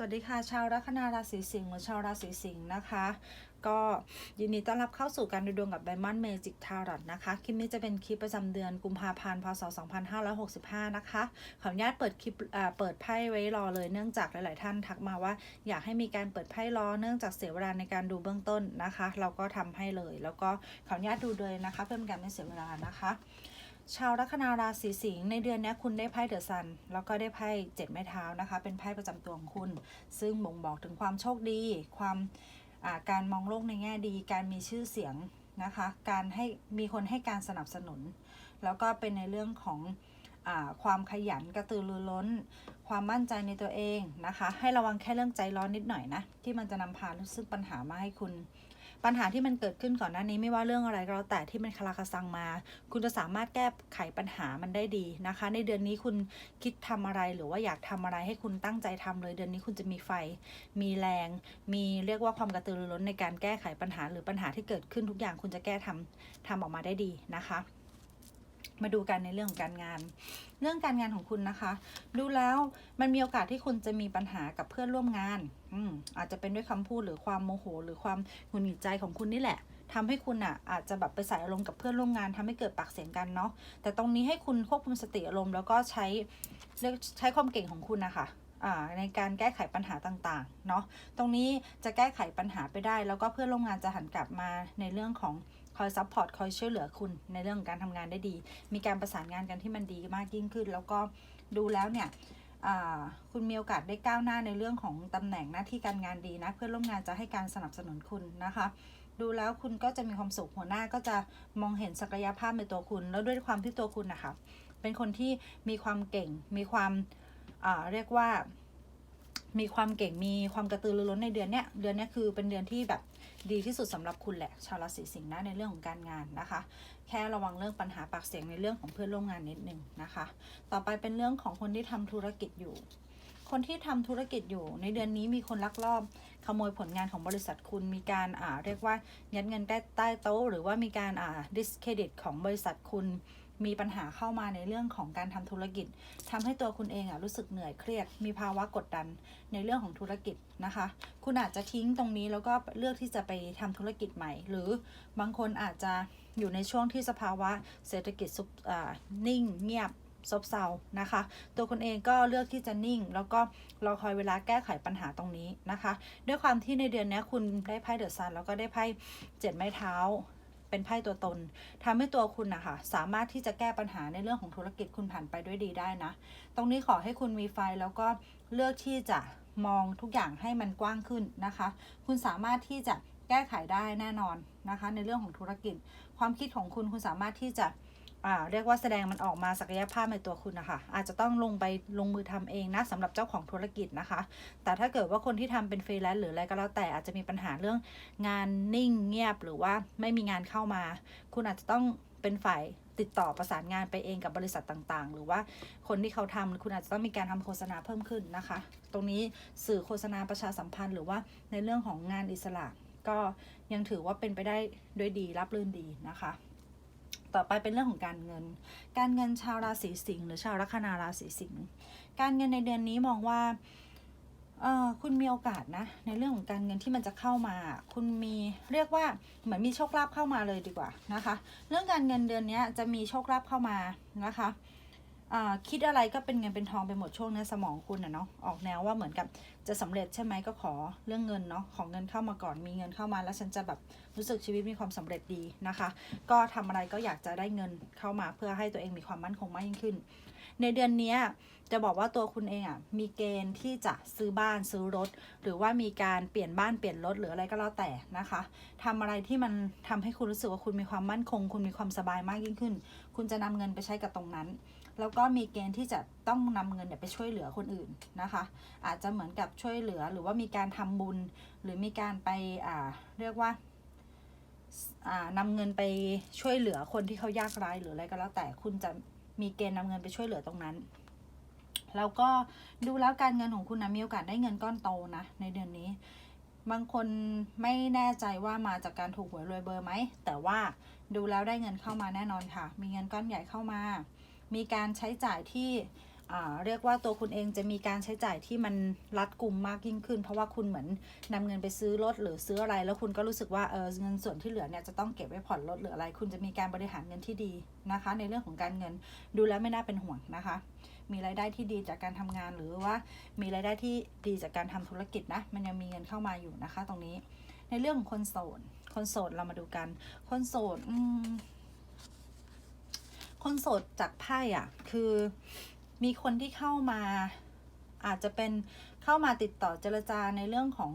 สวัสดีค่ะ ชาวลัคนาราศีสิงห์หรือชาวราศีสิงห์นะคะ ก็ยินดีต้อนรับเข้าสู่การดูดวงกับ Diamond Magic Tarot นะคะ คลิปนี้จะเป็นคลิปประจำเดือนกุมภาพันธ์พศ 2565 นะคะ ขออนุญาตเปิดคลิปเปิดไพ่ไว้รอเลยเนื่องจากหลาย ๆ ท่านทักมาว่า อยากให้มีการเปิดไพ่รอเนื่องจากเสียเวลาในการดูเบื้องต้นนะคะ เราก็ทำให้เลย แล้วก็ขออนุญาตดูเลยนะคะ เพื่อเป็นการไม่เสียเวลานะคะ ชาวลัคนาราศีสิงห์ในเดือนนี้คุณได้ไพ่เดอะซัน แล้วก็ได้ไพ่เจ็ดไม้เท้านะคะ เป็นไพ่ประจำตัวของคุณ ซึ่งบ่งบอกถึงความโชคดี ความาการมองโลกในแง่ดี การมีชื่อเสียงนะคะ การให้มีคนให้การสนับสนุน แล้วก็เป็นในเรื่องของอความขยันกระตือรือร้น ความมั่นใจในตัวเองนะคะ ให้ระวังแค่เรื่องใจร้อนนิดหน่อยนะ ที่มันจะนำพาซึ่งปัญหามาให้คุณ ปัญหาที่มันเกิดขึ้นก่อนหน้านี้ไม่ว่าเรื่องอะไรก็แล้วแต่ที่มันคลาคาซังมา คุณจะสามารถแก้ไขปัญหามันได้ดีนะคะ ในเดือนนี้คุณคิดทำอะไรหรือว่าอยากทำอะไรให้คุณตั้งใจทำเลย เดือนนี้คุณจะมีไฟ มีแรง มีเรียกว่าความกระตือรือร้นในการแก้ไขปัญหาหรือปัญหาที่เกิดขึ้นทุกอย่างคุณจะแก้ทำทำออกมาได้ดีนะคะ มาดูกันในเรื่องการงาน เรื่องการงานของคุณนะคะ ดูแล้วมันมีโอกาสที่คุณจะมีปัญหากับเพื่อนร่วมงานอืมอาจจะเป็นด้วยคำพูดหรือความโมโห หรือความหงุดหงิดใจของคุณนี่แหละทำให้คุณอะอาจจะแบบไปใส่อารมณ์กับเพื่อนร่วมงานทำให้เกิดปากเสียงกันเนาะแต่ตรงนี้ให้คุณควบคุมสติอารมณ์แล้วก็ใช้เรียกใช้ความเก่งของคุณนะคะอ่าในการแก้ไขปัญหาต่างๆ เนาะ ตรงนี้จะแก้ไขปัญหาไปได้ แล้วก็เพื่อนร่วมงานจะหันกลับมาในเรื่องของ คอยซัพพอร์ตคอยช่วยเหลือคุณในเรื่องของการทำงานได้ดี มีการประสานงานกันที่มันดีมากยิ่งขึ้น แล้วก็ดูแล้วเนี่ยคุณมีโอกาสได้ก้าวหน้าในเรื่องของตำแหน่งหน้าที่การงานดีนะเพื่อนร่วมงานจะให้การสนับสนุนคุณนะคะ ดูแล้วคุณก็จะมีความสุขหัวหน้าก็จะมองเห็นศักยภาพในตัวคุณ แล้วด้วยความที่ตัวคุณนะคะเป็นคนที่มีความเก่งมีความเรียกว่า มีความเก่งมีความกระตือรือร้นในเดือนเนี้ยเดือนเนี้ยคือเป็นเดือนที่แบบดีที่สุดสำหรับคุณแหละ ชาวราศีสิงห์นะในเรื่องของการงานนะคะ แค่ระวังเรื่องปัญหาปากเสียงในเรื่องของเพื่อนร่วมงานนิดนึงนะคะ ต่อไปเป็นเรื่องของคนที่ทำธุรกิจอยู่ คนที่ทำธุรกิจอยู่ ในเดือนนี้มีคนลักลอบขโมยผลงานของบริษัทคุณมีการอ่าเรียกว่ายัดเงินใต้โต๊ะหรือว่ามีการอ่า discredit ของบริษัทคุณ มีปัญหาเข้ามาในเรื่องของการทำธุรกิจทำให้ตัวคุณเองอะรู้สึกเหนื่อยเครียด มีภาวะกดดันในเรื่องของธุรกิจนะคะ คุณอาจจะทิ้งตรงนี้แล้วก็เลือกที่จะไปทำธุรกิจใหม่ หรือบางคนอาจจะอยู่ในช่วงที่สภาวะเศรษฐกิจซุบอ่านิ่งเงียบซบเซานะคะ ตัวคุณเองก็เลือกที่จะนิ่ง แล้วก็รอคอยเวลาแก้ไขปัญหาตรงนี้นะคะ ด้วยความที่ในเดือนนี้คุณได้ไพ่เดอะซันแล้วก็ได้ไพ่เจ็ดไม้เท้า เป็นไพ่ตัวตนทำให้ตัวคุณนะคะสามารถที่จะแก้ปัญหาในเรื่องของธุรกิจคุณผ่านไปด้วยดีได้นะ ตรงนี้ขอให้คุณมีไฟแล้วก็เลือกที่จะมองทุกอย่างให้มันกว้างขึ้นนะคะ คุณสามารถที่จะแก้ไขได้แน่นอนนะคะ ในเรื่องของธุรกิจ ความคิดของคุณคุณสามารถที่จะ เรียกว่าแสดงมันออกมาศักยภาพในตัวคุณนะคะอาจจะต้องลงไปลงมือทำเองนะสำหรับเจ้าของธุรกิจนะคะ แต่ถ้าเกิดว่าคนที่ทำเป็นฟรีแลนซ์หรืออะไรก็แล้วแต่อาจจะมีปัญหาเรื่องงานนิ่งเงียบหรือว่าไม่มีงานเข้ามา คุณอาจจะต้องเป็นฝ่ายติดต่อประสานงานไปเองกับบริษัทต่างๆ หรือว่าคนที่เขาทำคุณอาจจะต้องมีการทำโฆษณาเพิ่มขึ้นนะคะ ตรงนี้สื่อโฆษณาประชาสัมพันธ์ หรือว่าในเรื่องของงานอิสระ ก็ยังถือว่าเป็นไปได้ด้วยดีรับรื่นดีนะคะ ต่อไปเป็นเรื่องของการเงิน การเงินชาวราศีสิงห์หรือชาวลัคนาราศีสิงห์การเงินในเดือนนี้มองว่าเออคุณมีโอกาสนะ ในเรื่องของการเงินที่มันจะเข้ามา คุณมีเรียกว่าเหมือนมีโชคลาภเข้ามาเลยดีกว่านะคะ เรื่องการเงินเดือนนี้จะมีโชคลาภเข้ามานะคะคิดอะไรก็เป็นเงินเป็นทองไปหมดช่วงนี้สมองคุณอะเนาะออกแนวว่าเหมือนกับ จะสำเร็จใช่ไหมก็ขอเรื่องเงินเนาะของเงินเข้ามาก่อนมีเงินเข้ามาแล้วฉันจะแบบรู้สึกชีวิตมีความสำเร็จดีนะคะ ก็ทำอะไรก็อยากจะได้เงินเข้ามาเพื่อให้ตัวเองมีความมั่นคงมากยิ่งขึ้น ในเดือนนี้จะบอกว่าตัวคุณเองอะมีเกณฑ์ที่จะซื้อบ้านซื้อรถ หรือว่ามีการเปลี่ยนบ้านเปลี่ยนรถหรืออะไรก็แล้วแต่นะคะทำอะไรที่มันทำให้คุณรู้สึกว่าคุณมีความมั่นคง คุณมีความสบายมากยิ่งขึ้น คุณจะนำเงินไปใช้กับตรงนั้นแล้วก็มีเกณฑ์ที่จะต้องนำเงินเนี่ยไปช่วยเหลือคนอื่นนะคะ อาจจะเหมือนกับช่วยเหลือหรือว่ามีการทำบุญ หรือมีการไปอ่าเรียกว่าอ่านำเงินไปช่วยเหลือคนที่เขายากไร้หรืออะไรก็แล้วแต่คุณจะมีเกณฑ์นำเงินไปช่วยเหลือตรงนั้น แล้วก็ดูแล้วการเงินของคุณนะมีโอกาสได้เงินก้อนโตนะในเดือนนี้ บางคนไม่แน่ใจว่ามาจากการถูกหวยรวยเบอร์ไหม แต่ว่าดูแล้วได้เงินเข้ามาแน่นอนค่ะ มีเงินก้อนใหญ่เข้ามา มีการใช้จ่ายที่ เรียกว่าตัวคุณเองจะมีการใช้จ่ายที่มันรัดกุมมากยิ่งขึ้น เพราะว่าคุณเหมือนนำเงินไปซื้อรถหรือซื้ออะไร แล้วคุณก็รู้สึกว่าเออเงินส่วนที่เหลือเนี่ยจะต้องเก็บไว้ผ่อนรถหรืออะไร คุณจะมีการบริหารเงินที่ดีนะคะ ในเรื่องของการเงินดูแล้วไม่น่าเป็นห่วงนะคะ มีรายได้ที่ดีจากการทำงานหรือว่ามีรายได้ที่ดีจากการทำธุรกิจนะมันยังมีเงินเข้ามาอยู่นะคะ ตรงนี้ ในเรื่องของคนโสดคนโสดเรามาดูกัน คนโสดอืคนโสดจากไพ่อะ คือ มีคนที่เข้ามาอาจจะเป็นเข้ามาติดต่อเจรจาในเรื่องของ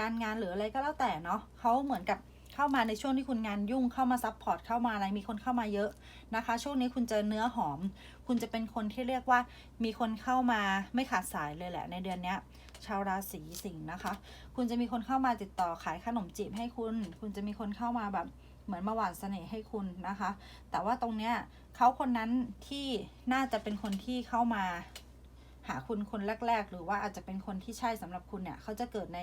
การงานหรืออะไรก็แล้วแต่เนาะเขาเหมือนกับเข้ามาในช่วงที่คุณงานยุ่งเข้ามาซัพพอร์ตเข้ามาอะไรมีคนเข้ามาเยอะนะคะ ช่วงนี้คุณจะเนื้อหอม คุณจะเป็นคนที่เรียกว่ามีคนเข้ามาไม่ขาดสายเลยแหละในเดือนเนี้ยชาวราศีสิงห์นะคะ คุณจะมีคนเข้ามาติดต่อขายขนมจีบให้คุณ คุณจะมีคนเข้ามาแบบ เหมือนมาหวานเสน่ห์ให้คุณนะคะ แต่ว่าตรงเนี้ยเขาคนนั้นที่น่าจะเป็นคนที่เข้ามาหาคุณคนแรก ๆ หรือว่าอาจจะเป็นคนที่ใช่สำหรับคุณเนี่ยเขาจะเกิดใน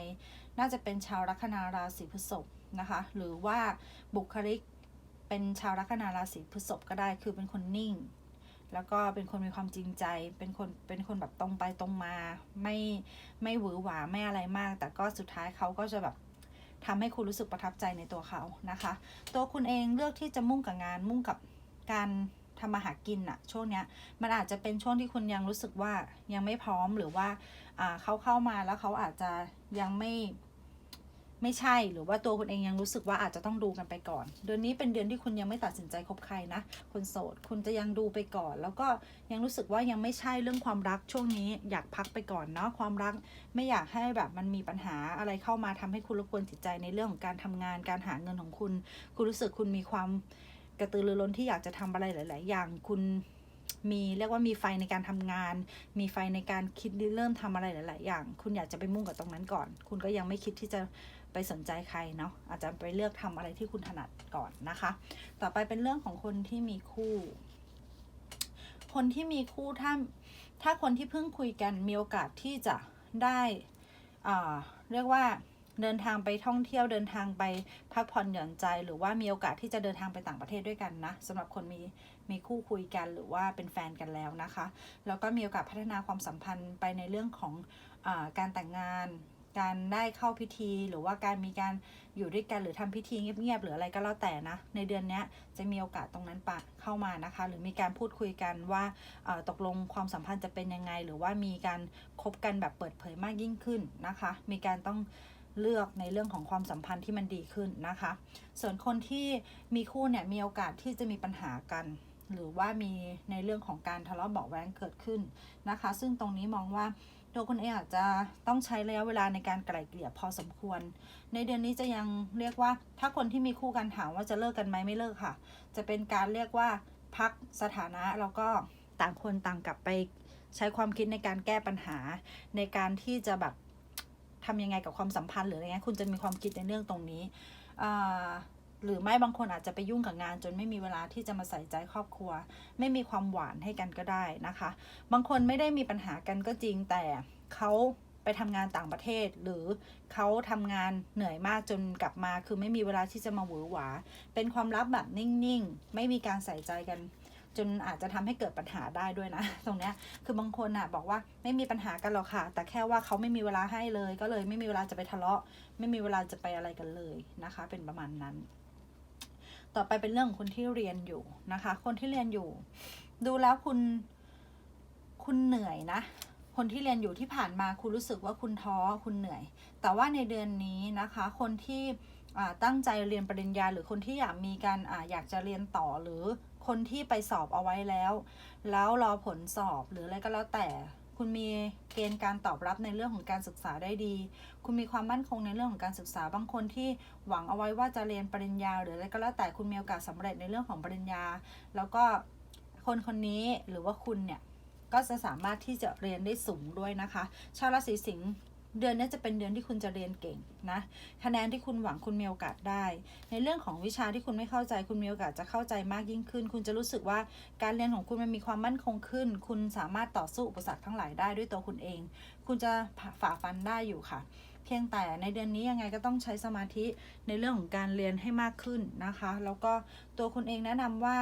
น่าจะเป็นชาวลัคนาราศีพฤษภนะคะ หรือว่าบุคลิกเป็นชาวลัคนาราศีพฤษภก็ได้คือเป็นคนนิ่ง แล้วก็เป็นคนมีความจริงใจ เป็นคนเป็นคนแบบตรงไปตรงมา ไม่ไม่หวือหวาไม่อะไรมาก แต่ก็สุดท้ายเขาก็จะแบบ ทำให้คุณรู้สึกประทับใจในตัวเขานะคะ ตัวคุณเองเลือกที่จะมุ่งกับงานมุ่งกับการทำมาหากินอะช่วงเนี้ยมันอาจจะเป็นช่วงที่คุณยังรู้สึกว่ายังไม่พร้อมหรือว่าเขาเข้ามาแล้วเขาอาจจะยังไม่ ไม่ใช่หรือว่าตัวคุณเองยังรู้สึกว่าอาจจะต้องดูกันไปก่อน เดือนนี้เป็นเดือนที่คุณยังไม่ตัดสินใจคบใครนะคนโสดคุณจะยังดูไปก่อน แล้วก็ยังรู้สึกว่ายังไม่ใช่เรื่องความรักช่วงนี้อยากพักไปก่อนเนาะความรักไม่อยากให้แบบมันมีปัญหาอะไรเข้ามาทำให้คุณรบกวนจิตใจในเรื่องของการทำงานการหาเงินของคุณ คุณรู้สึกคุณมีความกระตือรือร้นที่อยากจะทำอะไรหลาย ๆ อย่างคุณมีเรียกว่ามีไฟในการทำงาน มีไฟในการคิดเริ่มทำอะไรหลาย ๆ อย่าง คุณอยากจะไปมุ่งกับตรงนั้นก่อน คุณก็ยังไม่คิดที่จะ ไปสนใจใครเนาะอาจจะไปเลือกทำอะไรที่คุณถนัดก่อนนะคะ ต่อไปเป็นเรื่องของคนที่มีคู่ คนที่มีคู่ถ้าถ้าคนที่เพิ่งคุยกันมีโอกาสที่จะได้เรียกว่าเดินทางไปท่องเที่ยวเดินทางไปพักผ่อนหย่อนใจ หรือว่ามีโอกาสที่จะเดินทางไปต่างประเทศด้วยกันนะสำหรับคนมีมีคู่คุยกันหรือว่าเป็นแฟนกันแล้วนะคะ แล้วก็มีโอกาสพัฒนาความสัมพันธ์ไปในเรื่องของอการแต่งงาน การได้เข้าพิธี หรือว่าการมีการอยู่ด้วยกันหรือทำพิธีเงียบๆหรืออะไรก็แล้วแต่นะ ในเดือนนี้จะมีโอกาสตรงนั้นปะเข้ามานะคะ หรือมีการพูดคุยกันว่าตกลงความสัมพันธ์จะเป็นยังไง หรือว่ามีการคบกันแบบเปิดเผยมากยิ่งขึ้นนะคะ มีการต้องเลือกในเรื่องของความสัมพันธ์ที่มันดีขึ้นนะคะ ส่วนคนที่มีคู่เนี่ยมีโอกาสที่จะมีปัญหากัน หรือว่ามีในเรื่องของการทะเลาะเบาแว้งเกิดขึ้นนะคะ ซึ่งตรงนี้มองว่า ตัวคุณเองอาจจะต้องใช้ระยะเวลาในการไกล่เกลี่ยพอสมควร ในเดือนนี้จะยังเรียกว่า ถ้าคนที่มีคู่กันถามว่าจะเลิกกันไหมไม่เลิกค่ะ จะเป็นการเรียกว่าพักสถานะแล้วก็ต่างคนต่างกลับไปใช้ความคิดในการแก้ปัญหา ในการที่จะแบบทำยังไงกับความสัมพันธ์หรืออะไรเงี้ยคุณจะมีความคิดในเรื่องตรงนี้ หรือไม่บางคนอาจจะไปยุ่งกับงาน จนไม่มีเวลาที่จะมาใส่ใจครอบครัว ไม่มีความหวานให้กันก็ได้นะคะ บางคนไม่ได้มีปัญหากันก็จริงแต่เขาไปทำงานต่างประเทศ หรือเขาทำงานเหนื่อยมากจนกลับมา คือไม่มีเวลาที่จะมาหวือหวา เป็นความลับแบบนิ่งๆ ไม่มีการใส่ใจกัน จนอาจจะทำให้เกิดปัญหาได้ด้วยนะ ตรงเนี้ยคือบางคนอะบอกว่าไม่มีปัญหากันหรอกค่ะ แต่แค่ว่าเขาไม่มีเวลาให้เลย ก็เลยไม่มีเวลาจะไปทะเลาะ ไม่มีเวลาจะไปอะไรกันเลยนะคะ เป็นประมาณนั้น ต่อไปเป็นเรื่องของคนที่เรียนอยู่นะคะ คนที่เรียนอยู่ ดูแล้วคุณ คุณเหนื่อยนะ คนที่เรียนอยู่ที่ผ่านมาคุณรู้สึกว่าคุณท้อคุณเหนื่อย แต่ว่าในเดือนนี้นะคะ คนที่ตั้งใจเรียนปริญญา หรือคนที่อยากมีการออยากจะเรียนต่อหรือคนที่ไปสอบเอาไว้แล้ว แล้วรอผลสอบหรืออะไรก็แล้วแต่ คุณมีเกณฑ์การตอบรับในเรื่องของการศึกษาได้ดี คุณมีความมั่นคงในเรื่องของการศึกษา บางคนที่หวังเอาไว้ว่าจะเรียนปริญญา หรืออะไรก็แล้วแต่คุณมีโอกาสสาเร็จในเรื่องของปริญญา แล้วก็คนคนนี้หรือว่าคุณเนี่ยก็จะสามารถที่จะเรียนได้สูงด้วยนะคะ ชาวราศีสิงห์ เดือนนี้จะเป็นเดือนที่คุณจะเรียนเก่งนะคะแนนที่คุณหวังคุณมีโอกาสได้ ในเรื่องของวิชาที่คุณไม่เข้าใจ คุณมีโอกาสจะเข้าใจมากยิ่งขึ้น คุณจะรู้สึกว่าการเรียนของคุณมันมีความมั่นคงขึ้น คุณสามารถต่อสู้อุปสรรคทั้งหลายได้ด้วยตัวคุณเอง คุณจะฝ่าฟันได้อยู่ค่ะ เพียงแต่ในเดือนนี้ยังไงก็ต้องใช้สมาธิในเรื่องของการเรียนให้มากขึ้นนะคะ แล้วก็ตัวคุณเองแนะนำว่า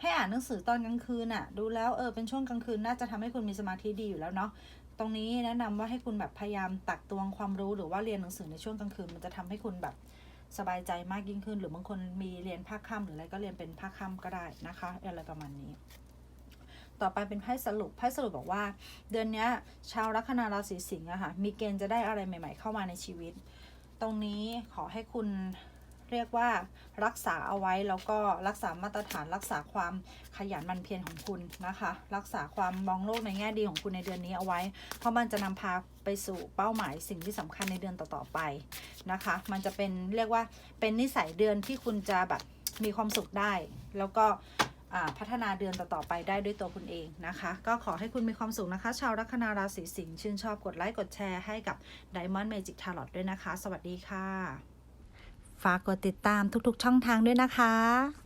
ให้อ่านหนังสือตอนกลางคืนน่ะ ดูแล้วเออเป็นช่วงกลางคืนน่าจะทำให้คุณมีสมาธิดีอยู่แล้วเนาะ ตรงนี้แนะนำว่าให้คุณแบบพยายามตักตวงความรู้หรือว่าเรียนหนังสือในช่วงกลางคืนมันจะทำให้คุณแบบสบายใจมากยิ่งขึ้น หรือบางคนมีเรียนภาคค่ำหรืออะไรก็เรียนเป็นภาคค่ำก็ได้นะคะ อะไรประมาณนี้ ต่อไปเป็นไพ่สรุปไพ่สรุปบอกว่า เดือนนี้ชาวลัคนาราศีสิงห์อะค่ะมีเกณฑ์จะได้อะไรใหม่ ๆ เข้ามาในชีวิต ตรงนี้ขอให้คุณ เรียกว่ารักษาเอาไว้แล้วก็รักษามาตรฐานรักษาความขยันมันเพียรของคุณนะคะ รักษาความมองโลกในแง่ดีของคุณในเดือนนี้เอาไว้ เพราะมันจะนำพาไปสู่เป้าหมายสิ่งที่สำคัญในเดือนต่อๆไปนะคะ มันจะเป็นเรียกว่าเป็นนิสัยเดือนที่คุณจะแบบมีความสุขได้ แล้วก็พัฒนาเดือนต่อๆไปได้ด้วยตัวคุณเองนะคะ ก็ขอให้คุณมีความสุขนะคะ ชาวลัคนาราศีสิงห์ชื่นชอบกดไลค์กดแชร์ให้กับ Diamond Magic Tarot ด้วยนะคะ สวัสดีค่ะ ฝากกดติดตามทุกๆ ช่องทางด้วยนะคะ